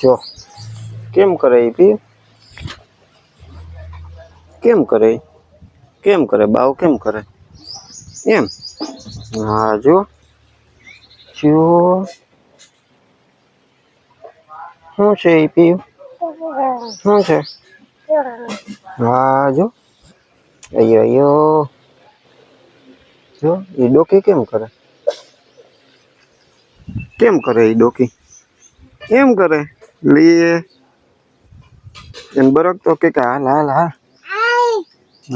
જો, કેમ કરે એ પી કેમ કરે ઈ? કેમ કરે? બાવ કેમ કરે? એમ. હા, જો. જો. શું છે એ પીયું શું છે? હા, જો. અયો અયો જો એ ડોકી કેમ કરે? કેમ કરે એ ડોકી? એમ કરે. લીએ એને બરક તો કે કે હાલ હાલ હાલ.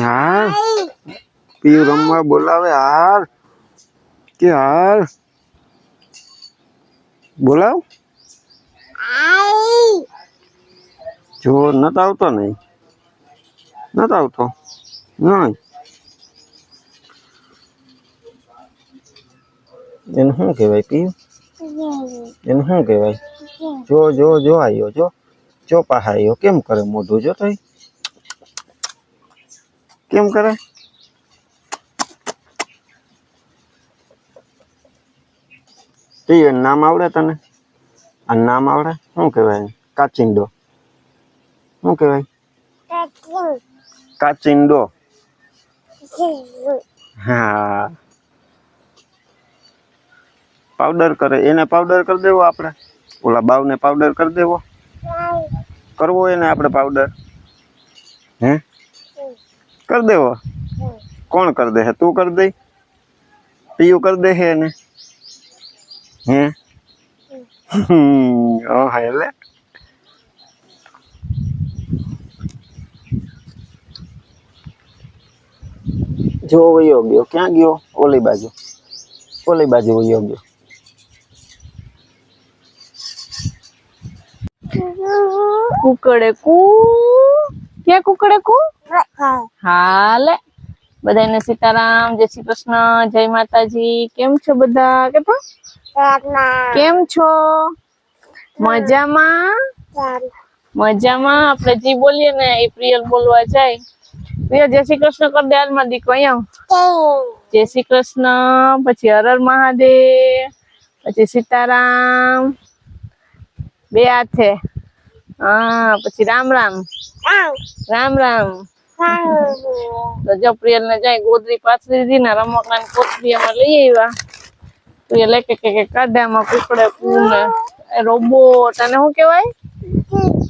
હા પીયું રમવા બોલાવે હાલ. કે હાલ? બોલાવ. જો નતો આવતો નહીં. નતો આવતો. નહીં. એને શું કહેવાય પીયું. એને શું કહેવાય? જો. જો જો આયો જો. જો પાહાયો કેમ કરે મોઢું? જો તો કેમ કરે? ઈ નામ આવડે તને? આ નામ આવડે? શું કહેવાય કાચિંડો. શું કહેવાય? કાચિંડો. હા. પાવડર કરે. એને પાવડર કરી દેવો આપણે. ઓલા બાવને પાવડર કરી દેવો? કરવો એને આપણે પાવડર હે? કરી દેવો. કોણ કરી દે તું કરી દે? પીયું કરી દે હે એને? હે? હમ, ઓ હા એટલે જો વયો ગયો. ક્યાં ગયો? ઓલી બાજુ. ઓલી બાજુ વયો ગયો. સીતારામ, જય શ્રી કૃષ્ણ, જય માતાજી. કેમ છો બધા? કે કેમ છો? મજામાં? મજામાં. આપણે જી બોલીએ ને એ પ્રિયલ બોલવા જાય. પ્રિય જય શ્રી કૃષ્ણ કર દે હાલમાં દીકો અહીંયા. જય શ્રી કૃષ્ણ. પછી હર હર મહાદેવ. પછી સીતારામ. બે હાથે હા પછી રામ રામ. રામ રામ. જો પ્રિયલ ને જાય ગોદરી પાથરી દીધી ને રમકડા ની કોથળી અમે લઈ આવ્યા. પ્રિયલ એક એક એક કાઢામાં કુકડે પૂને રોબોટ અને શું કેવાય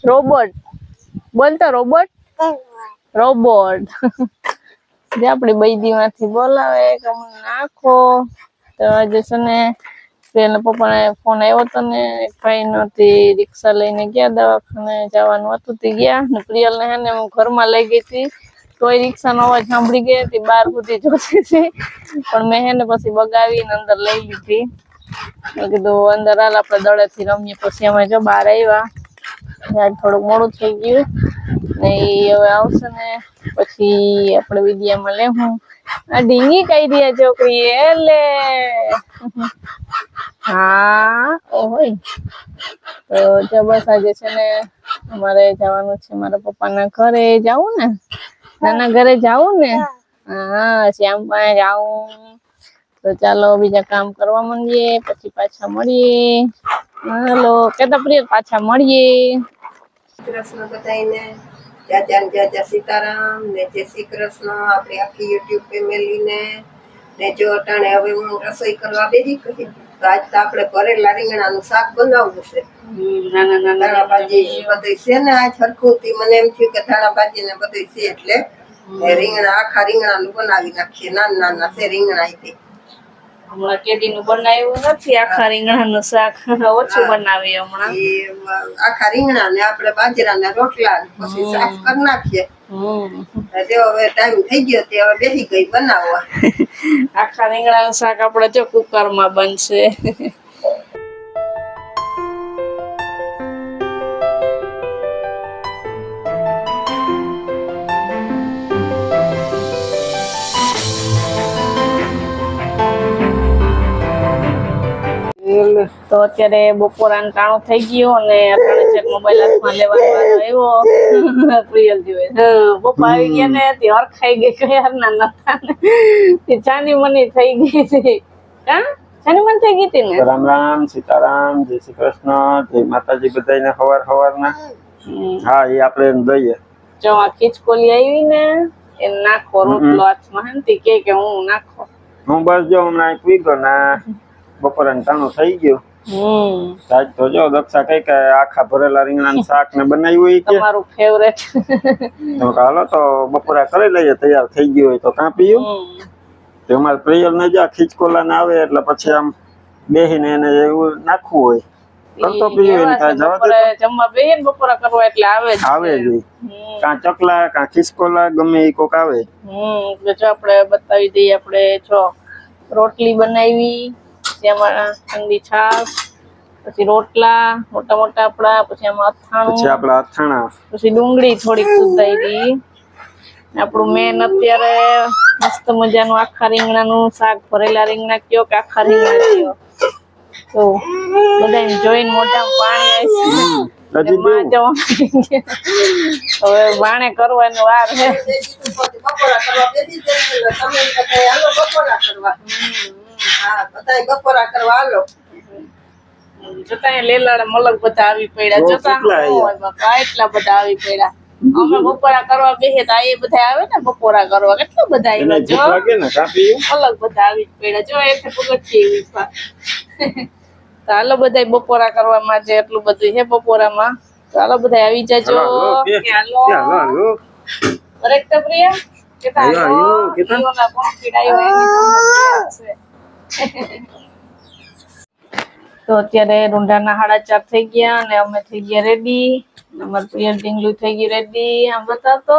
રોબોટ. બોલતો રોબોટ. રોબોટ. જે આપણી બૈદી માંથી બોલાવે કે નાખો. તો આજે છે ને પેલા પપ્પાને ફોન આવ્યો હતો ને ભાઈ નહોતી રિક્ષા લઈને ગયા દવાખાને જવાનું હતું, તે ગયા. ને પ્રિયલ ને હે ને હું ઘરમાં લઈ ગઈ હતી. તોય રિક્ષાનો અવાજ સાંભળી ગઈ હતી બાર સુધી જોતી હતી. પણ મેં હે ને પછી બગાવીને અંદર લઈ લીધી. મેં કીધું, અંદર હાલ આપણે દળેથી રમીએ, પછી અમે જો બહાર આવ્યા થોડુંક મોડું થઈ ગયું. ને એ હવે આવશે ને, પછી આપણે વિદ્યામાં લેવું આ ઢીંગી કઈ રહ્યા છોકરી એટલે હા. ઓય. તો જો બસ આજે છે ને અમારે જવાનું છે મારા પપ્પાના ઘરે જાવું ને? નાના ઘરે જાવું ને? હા શ્યામ પાસે જાવું તો ચાલો બીજા કામ કરવા માંડીએ પછી પાછા મળીએ. હાલો કેતા પ્રિય પાછા મળીએ. કૃષ્ણ બધાને જાજા ને જાજા સીતારામ ને જય શ્રી કૃષ્ણ. આપણી આખી યુટ્યુબ ફેમિલીને ને જો અટાણે હવે હું રસોઈ કરવા બેસી કહી તો આજ તો આપણે ભરેલા રીંગણાનું શાક બનાવવું છે. ધાણા ભાજી બધું છે ને આ સરખું મને એમ થયું કે ધાણા ભાજી ને બધું છે એટલે રીંગણા આખા રીંગણાનું બનાવી નાખીએ. નાના નાના છે રીંગણા ઈ હમણાં કેદીનું બનાવ્યું નથી આખા રીંગણાનું શાક. ઓછું બનાવીએ હમણાં. આખા રીંગણા ને આપણે બાજરાના રોટલા પછી સાફ કરી નાખીએ. તે હવે ટાઈમ થઈ ગયો તે હવે બેસી ગઈ બનાવવા. આખા રીંગણાનું શાક આપણે જો કુકરમાં બનશે. તો અત્યારે બપોર ટાણું થઈ ગયું અને અટાણે ચેક મોબાઈલ હાથમાં લેવાનો આવ્યો. પ્રિયલ જીવે બપા આવી ગયા ને તે હરખાઈ ગઈ કયાર ના નતા તે ચાની મની થઈ ગઈ હતી કા શાની મન થઈ ગઈ હતી ને? રામ રામ સીતારામ જય શ્રી કૃષ્ણ જય માતાજી બધાને હવાર હવારના. ના હા એ આપણે દઈએ જો આ ખીચકોલી આવી ને એ નાખો રોટલો હાથમાં હે કે કે હું નાખો. હું બસ જો હમણાં વીગો ના. બપોરે ટાણું થઈ ગયું. આજ તો જો દક્ષા કઈ કે આખા ભરેલા રીંગણા શાક ને બનાવ્યું હોય કે? તમારું ફેવરેટ તો હાલો તો બપોરે કરી લઈએ તૈયાર થઈ ગયું હોય તો કાપીયું. તે અમારે પ્રિયલ ને જા ખીચકોલા ને આવે એટલે પછી આમ બેહીને એને એવું નાખવું હોય. કરતો પીયું એને કાંઈ જવા દે. જમવા બેહીને બપોરા કરવા એટલે આવે જ આવે જ. કાં ચકલા કાં ખીચકોલા ગમે એ કોક આવે. હમ. એટલે જો આપણે બતાવી દઈએ આપણે જો રોટલી બનાવી. એમાં ઠંડી છાશ પછી રોટલા મોટા મોટા આપણા પછી એમાં અથાણું પછી આપડા અથાણા. પછી ડુંગળી થોડીક સુધારી. આપણું મેન અત્યારે મસ્ત મજાનું આખા રીંગણાનું શાક ભરેલા રીંગણા કયો કે આખા રીંગણા કયો? તો બધાને જોઈને મોટા પાણી આવી હવે બાણે કરવાનું વાર છે. બપોરા કરવા બેસી જઈએ ને તમે બધા બપોરા કરવા હા બધા બપોરા કરવા હાલો જોતા લેલાડા મલક બધા આવી પડ્યા. જોતા કેટલા બાપા એટલા બધા આવી પડ્યા. અમે બપોરા કરવા બેસીએ તો એ બધા આવે ને બપોરા કરવા. કેટલા બધા આવ્યા જો લાગે ને કાપી? અલગ બધા આવી જ પડ્યા. જો એક પગથિયે તો હાલો બધા બપોરા કરવામાં છે એટલું બધું છે બપોરામાં. તો હાલો બધા આવી જજો. હાલો. કરેક્ટ પ્રિયા કેતા? એની. તો અત્યારે રૂંઢાના હાડા ચાર થઈ ગયા અને અમે થઈ ગયા રેડી અમારું પિયર ઢીંગલું થઈ ગયું રેડી આમ બતાવતો.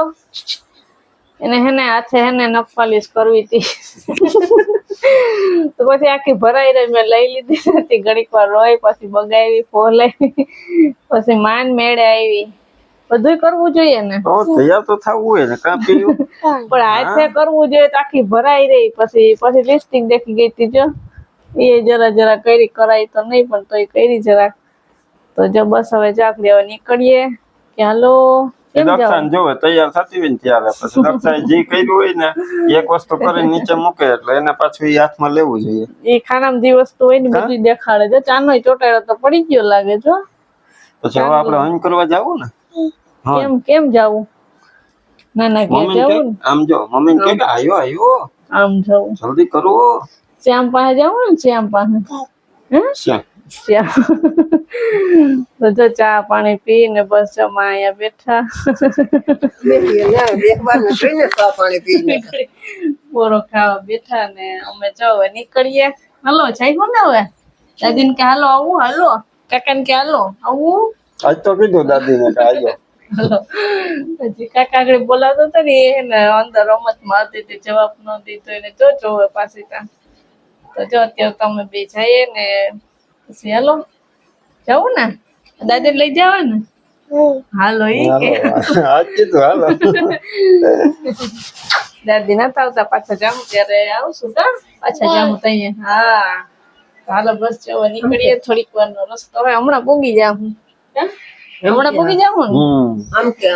એને હેને હાથે હેને નખપાલીશ કરવી હતી. તો પછી આખી ભરાઈ રહી. મેં લઈ લીધી હતી. ઘડીક વાર રોઈ, પછી બગાવી ફોલાવી પછી માન મેળે આવી. બધું કરવું જોઈએ ને. તૈયાર તો થવું હોય ને કાપી પણ હાથે કરવું જોઈએ આખી ભરાઈ રહી પછી પછી લિસ્ટિંગ દેખી ગઈ હતી જો. એ જરા જરા કરી કરાય તો નહીં પણ તોય કરી જરાક. તો જો બસ હવે ચાક લેવા નીકળીએ. કે હાલો કેમ દક્ષાને જોવે તૈયાર થતી હોય ને ત્યારે. પછી દક્ષાએ જે કર્યું હોય ને એક વસ્તુ કરીને નીચે મૂકે એટલે એને પાછું એ હાથમાં લેવું જોઈએ. એ ખાનામાં જે વસ્તુ હોય ને બધું દેખાડે. છે ચાનો ચોટાડો તો પડી ગયો લાગે જો. પછી હવે આપણે હન કરવા જવું ને? કેમ કેમ જાવું ના ના ઘેર મમ્મી જાવું ને આમ જો મમ્મી કે કે આયો આયો આમ જાવું જલ્દી કરો શ્યામ પાસે જાવું ને શ્યામ પાસે હે શ્યામ શ્યામ તો જો ચા પાણી પી ને બસ જમા અહીંયા બેઠા બેસીએ ને બેસવાનું જોઈને ચા પાણી પીને બોરો ખાવા બેઠા ને અમે જો હવે નીકળીએ હાલો જાય ને હવે દાદીને કે હાલો આવું હાલો કાકાને કે હાલો આવું આજ તો કીધું દાદીને કે આયો હાલો. પછી કાકા આગળ બોલાવતો હતો ને એને અંદર રમતમાં હતી તે જવાબ ન દીધો એને જો જોવે પાછી ત્યાં. તો જો અત્યારે તમે બે જઈએ ને પછી હાલો. જવું ને દાદી લઈ જાવ ને. હાલો ઈ કે. હાલો આજ કીધું હાલો. દાદી નતા આવતા પાછા જાઉં ત્યારે આવશું કા? પાછા જાઉં તઈએ. હા. તો હાલો બસ જવા નીકળીએ. થોડીક વાર નો રસ્તો હોય. હમણાં પૂગી જાઉં હે? હમણાં પૂગી જાઉં ને? આમ કે.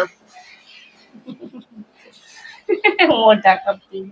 મોટા કરતી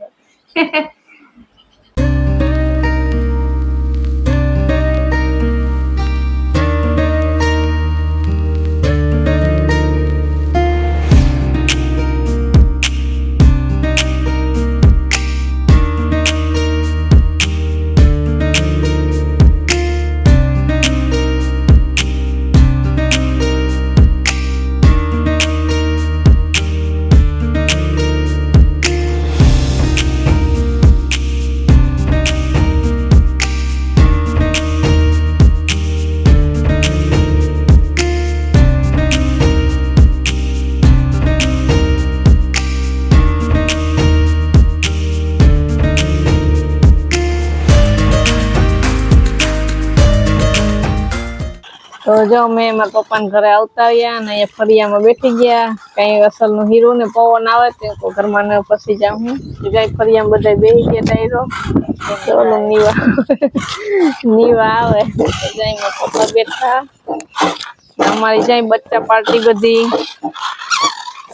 તો જો અમે મારા પપ્પાના ઘરે આવતા આવ્યા અને અહીંયા ફરિયામાં બેઠી ગયા. કઈ અસલનું હીરું ને પવન આવે તે ઘરમાં ને પછી જાઉં હું. કઈ ફરિયામાં બધા બેસી ગયા ટાયરો ઓલું નીવા. નીવા આવે. જાય મારા પપ્પા બેઠા. અમારી જાય બચ્ચા પાર્ટી બધી.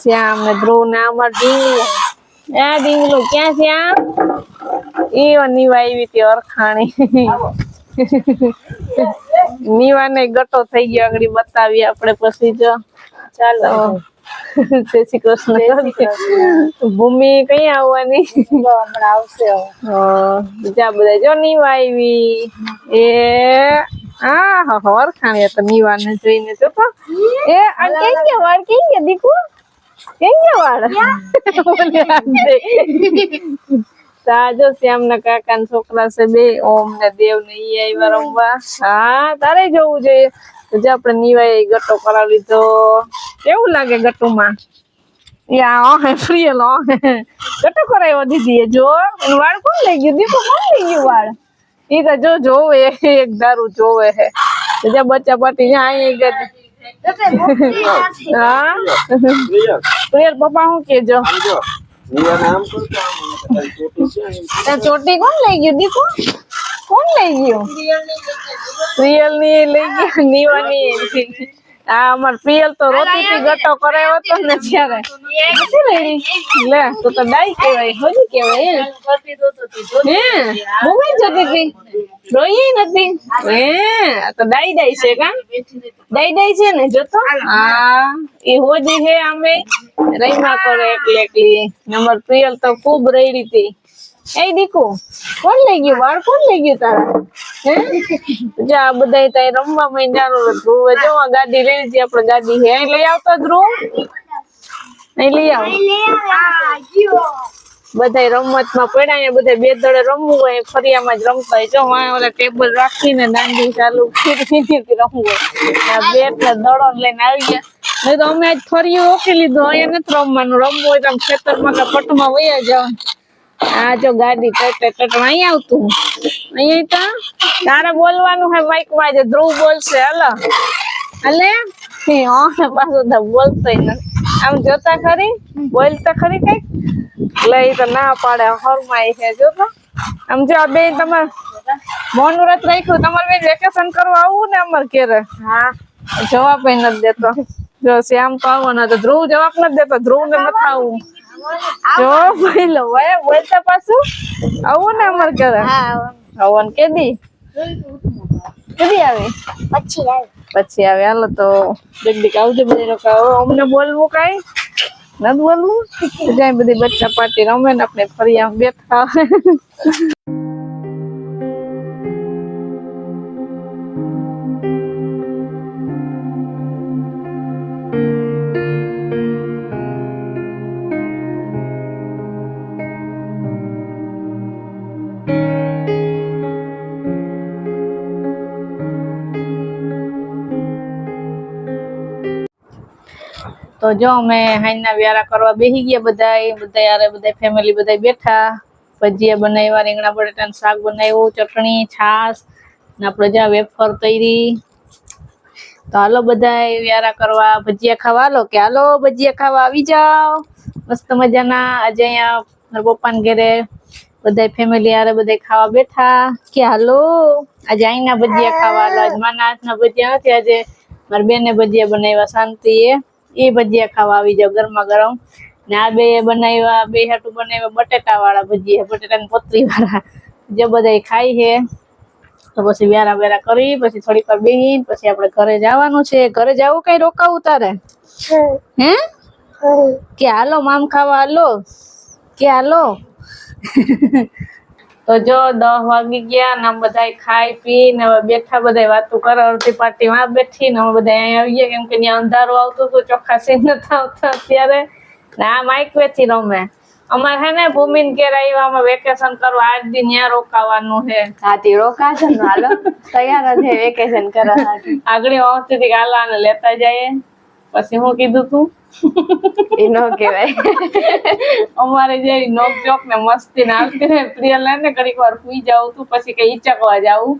શ્યામ ને ધ્રુવ ને અમાર ઢીંગલું. એ ઢીંગલું ક્યાં શ્યામ એ નીવા આવી હતી અરખાણી નીવાને ગટો થઈ ગયો. આગળ બતાવીએ આપણે પછી જો. ચાલો. જય શ્રી કૃષ્ણ. ભૂમિ કઈ આવવાની? હમણાં આવશે બીજા બધા જો નીવા આવી. એ હા હા હવાર ખાણી તો નીવાને જોઈને જો તો. એ આ કેમ કે વાળ કેમ કે દીકુ કેમ કે વાળ? હાથ દે. કાકા જો છોકરા છે બે ઓમ ને દેવ ને ઈ આવ્યા રમવા. હા તારે જોવું જોઈએ જે જો આપણે નીવાય ગટો કરાવી લીધો. કેવું લાગે ગટુમાં? યા ઓહે ફ્રીયલ ઓહે. ગટો કરાવ્યો દીદી જો. વાળ કોણ લઈ ગયું? દીપો કોણ લઈ ગયું વાળ? ઈ તો જો જોવે એક દારૂ જોવે હે બચ્ચા પાટી જ્યાં અહીં ગઈ. હા? પ્રિયલ પપ્પા હું કેજો? ચોટી કોણ લઈ ગયું? દીપુ કોણ લઈ ગયું? રિયલની લઈ ગયું નીવાની. આ અમાર પિયલ તો રોતી થી ગટો કરાયો હતો ને ત્યારે લે તો તો ડાઈ કેવાય હોજી કેવાય હે હે મોબાઈલ જોતી હતી રોઈ નથી હે આ તો ડાઈ ડાઈ છે કા? ડાઈ ડાઈ છે ને જોતો? હા એ હોજી હે અમે રહીમાં કરે એકલી એકલી. અમાર પિયલ તો ખૂબ રડી હતી એ દીકુ, કોણ લઈ ગયું? વાળ કોણ લઈ ગયું તારા? હે? જા બધા ત્યાં રમવા માંડ્યા ધ્રુવ જો ગાડી લઈ જઈએ આપણે ગાડી હે લઈ આવતા ધ્રુવ? નહીં લઈ આવ. બધા રમતમાં પડ્યા અહીંયા બધા બે દડે રમવું હોય, ફરિયામાં જ રમતા હોય. જો ઓલા ટેબલ રાખીને દાંડી ચાલુ કરી રમવું હોય. બેટ ને લઈને આવી ગયા. નહીં તો અમે આજ ફરિયું ઓકી લીધું, અહીંયા નથી રમવાનું. રમવું હોય તો આમ ખેતરમાં કે પટમાં વયા જાવ આ જો ગાડી ટટે ટટ અહીં આવતું. અહીં તો તારે બોલવાનું હે માઈકમાં જે ધ્રુવ બોલશે હલો. અલે હે ઓહે પાછો તો બોલતો ન આમ જોતા ખરી? બોલતા ખરી કંઈક? લઈ તો ના પાડે હરમાઈ છે જો તો આમ જો આ બે તમાર મૌનવ્રત રાખ્યું તમારે બે વેકેશન કરવા આવું ને અમાર ઘેરે? હા. જવાબ નથી દેતો. જો શ્યામ તો આવવાનો તો ધ્રુવ જવાબ નથી દેતો ધ્રુવ ને નથી આવું જો બોલો વાય બોલતા પાછું આવું ને અમાર ઘરે. આવવાનું કેદી? કેદી આવે? પછી આવે. પછી આવે. હાલો તો દેખ આવજો બધી લોકો. અમને બોલવું કાઈ? નથી બોલવું? જાય બધી બચ્ચા પાટી રમે ને આપણે ફરી આમ બેઠા તો જો અમે હાઈના વ્યારા કરવા બેસી ગયા બધા બધા યારે બધા ફેમિલી બધા બેઠા. ભજીયા બનાવ્યા, રીંગણા બટેટાનું શાક બનાવ્યું, ચટણી, છાશ, ને આપણે જ્યાં વેફર તૈરી. તો હાલો બધા વ્યારા કરવા ભજીયા ખાવા. હાલો કે હાલો ભજીયા ખાવા આવી જાઓ. મસ્ત મજાના. આજે અહીંયા પપ્પાને ઘરે બધા ફેમિલી યારે બધા ખાવા બેઠા. કે હાલો, આજે અહીંના ભજીયા ખાવા. હાલો, આજ માના હાથના ભજીયા નથી, આજે મારી બેને ભજીયા બનાવ્યા શાંતિએ. એ ભજીયા ખાવા આવી જાવ ગરમા ગરમ. ને આ બે બનાવ્યા બે હાટું બનાવ્યા બટેટા વાળા ભજીયા બટેટાની પતરી વાળા જે બધા ખાઈ છે તો પછી વ્યારા વેરા કરી પછી થોડીક વાર બેસી પછી આપણે ઘરે જવાનું છે. ઘરે જવું કઈ રોકાવું તારે? હે? કે હાલો મામ ખાવા હાલો? કે હાલો? તો જો દસ વાગી ગયા ને બધા ખાઈ પી ને હવે બેઠા બધા વાતો કરે અડધી પાર્ટી માં બેઠી ને અમે બધા અહીંયા આવી ગયા કેમ કે ત્યાં અંધારું આવતું હતું ચોખ્ખા સીન નતા આવતા અત્યારે. ને આ માઇક વેચી રમે અમારે હે ને ભૂમિન ઘેર આવ્યા અમે વેકેશન કરવા આઠ દી ત્યાં રોકાવાનું છે હાથી રોકાશે ને હાલો. તૈયાર છે વેકેશન કરવા આગળ વખતે થી ગાલાને લેતા જઈએ. પછી હું કીધું તું? એ નો કહેવાય. અમારે જે નોક ચોક ને મસ્તી ને આવતી ને પ્રિય લઈને ઘડીક વાર સુઈ જાઉં તું પછી કઈ ઈચકવા જાવું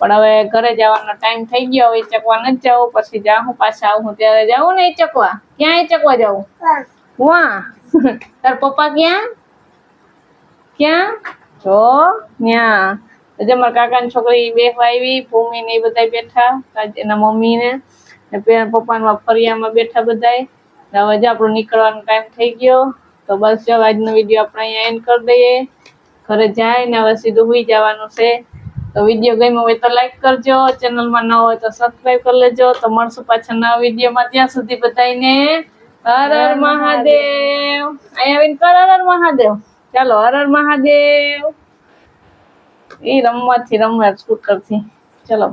પણ હવે ઘરે જવાનો ટાઈમ થઈ ગયો હવે ઈચકવા નથી જવું પછી જાઉં પાછા આવું ત્યારે જાઉં ને ઈચકવા. ક્યાં ઈચકવા જાઉં? વાહ તાર પપ્પા ક્યાં? ક્યાં? જો ન્યા. આજે મારા કાકાની છોકરી બેસવા આવી ભૂમિ ને એ બધા બેઠા એના મમ્મી ને પપ્પાના ફરિયામાં બેઠા બધાય. ને હવે જો આપણો નીકળવાનો ટાઈમ થઈ ગયો, તો બસ જો આજનો વીડિયો આપણે અહીંયા એન્ડ કરી દઈએ. ઘરે જાય ને હવે સીધું હુઈ જવાનું છે. તો વીડિયો ગમ્યો હોય તો લાઈક કરજો ચેનલમાં ન હોય તો સબસ્ક્રાઈબ કરી લેજો. તો મળશું પાછા નવા વિડીયોમાં ત્યાં સુધી બધાને હર હર મહાદેવ. અહીંયા આવીને કર હર હર મહાદેવ. ચાલો, હર હર મહાદેવ. એ રમવાથી રમવા સ્કૂટરથી ચલો.